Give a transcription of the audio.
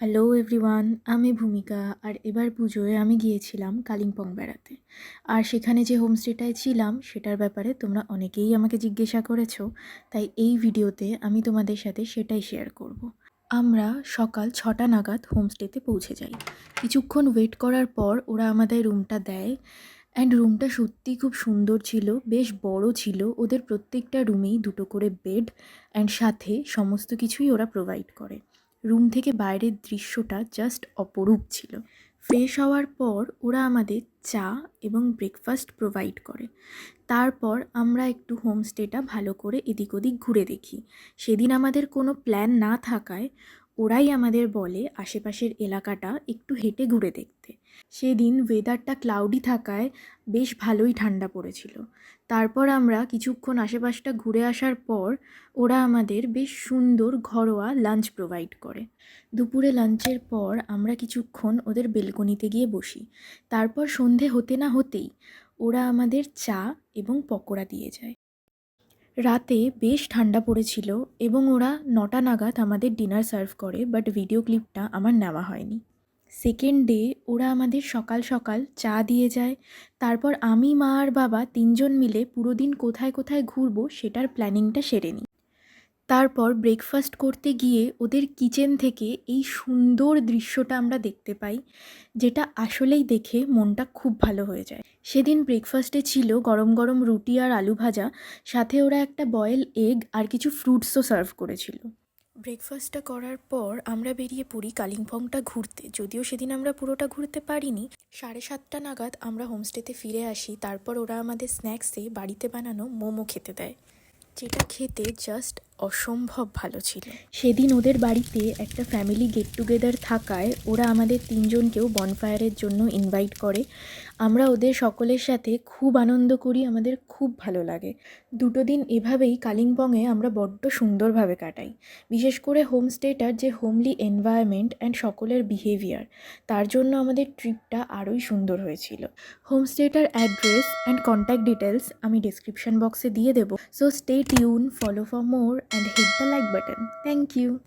Hello everyone আমি ভূমিকা, আর এবার পুজোয় আমি গিয়েছিলাম কালিম্পং বেড়াতে। আর সেখানে যে হোমস্টেটায় ছিলাম, সেটার ব্যাপারে তোমরা অনেকেই আমাকে জিজ্ঞাসা করেছ, তাই এই ভিডিওতে আমি তোমাদের সাথে সেটাই শেয়ার করব। আমরা সকাল ছটা নাগাদ হোমস্টেতে পৌঁছে যাই। কিছুক্ষণ ওয়েট করার পর ওরা আমাদের রুমটা দেয় অ্যান্ড রুমটা সত্যি খুব সুন্দর ছিল, বেশ বড় ছিল, ওদের প্রত্যেকটা রুমেই দুটো করে বেড অ্যান্ড সাথে সমস্ত কিছুই ওরা প্রোভাইড করে। রুম থেকে বাইরের দৃশ্যটা জাস্ট অপরূপ ছিল। ফ্রেশ হওয়ার পর ওরা আমাদের চা এবং ব্রেকফাস্ট প্রোভাইড করে। তারপর আমরা একটু হোমস্টেটা ভালো করে এদিক ওদিক ঘুরে দেখি। সেদিন আমাদের কোনো প্ল্যান না থাকায় ওরাই আমাদের বলে আশেপাশের এলাকাটা একটু হেঁটে ঘুরে দেখতে। সেদিন ওয়েদারটা ক্লাউডি থাকায় বেশ ভালোই ঠান্ডা পড়েছিল। তারপর আমরা কিছুক্ষণ আশেপাশটা ঘুরে আসার পর ওরা আমাদের বেশ সুন্দর ঘরোয়া লাঞ্চ প্রোভাইড করে। দুপুরে লাঞ্চের পর আমরা কিছুক্ষণ ওদের বেলকনিতে গিয়ে বসি। তারপর সন্ধে হতে না হতেই ওরা আমাদের চা এবং পকোড়া দিয়ে যায়। রাতে বেশ ঠান্ডা পড়েছিল এবং ওরা নটা নাগাদ আমাদের ডিনার সার্ভ করে বাট ভিডিও ক্লিপটা আমার নেওয়া হয়নি। সেকেন্ড ডে ওরা আমাদের সকাল সকাল চা দিয়ে যায়। তারপর আমি, মা আর বাবা তিনজন মিলে পুরো দিন কোথায় কোথায় ঘুরবো সেটার প্ল্যানিংটা সেরে নিই। তারপর ব্রেকফাস্ট করতে গিয়ে ওদের কিচেন থেকে এই সুন্দর দৃশ্যটা আমরা দেখতে পাই, যেটা আসলেই দেখে মনটা খুব ভালো হয়ে যায়। সেদিন ব্রেকফাস্টে ছিল গরম গরম রুটি আর আলু ভাজা, সাথে ওরা একটা বয়েল এগ আর কিছু ফ্রুটসও সার্ভ করেছিল। ব্রেকফাস্টটা করার পর আমরা বেরিয়ে পড়ি কালিম্পংটা ঘুরতে। যদিও সেদিন আমরা পুরোটা ঘুরতে পারিনি, সাড়ে সাতটা নাগাদ আমরা হোমস্টেতে ফিরে আসি, তারপর ওরা আমাদের স্ন্যাক্সে বাড়িতে বানানো মোমো খেতে দেয়। যেটা খেতে জাস্ট অসম্ভব ভালো ছিল। সেদিন ওদের বাড়িতে একটা ফ্যামিলি গেট টুগেদার থাকায় ওরা আমাদের তিনজনকেও বনফায়ারের জন্য ইনভাইট করে। আমরা ওদের সকলের সাথে খুব আনন্দ করি, আমাদের খুব ভালো লাগে। দুটো দিন এভাবেই কালিম্পংয়ে আমরা বড্ড সুন্দরভাবে কাটাই। বিশেষ করে হোমস্টেটার যে হোমলি এনভায়রনমেন্ট অ্যান্ড সকলের বিহেভিয়ার তার জন্য আমাদের ট্রিপটা আরোই সুন্দর হয়েছিল। হোমস্টেটার অ্যাড্রেস অ্যান্ড কন্ট্যাক্ট ডিটেলস আমি ডিসক্রিপশন বক্সে দিয়ে দেবো। So stay tune, follow for more and hit the like button. Thank you.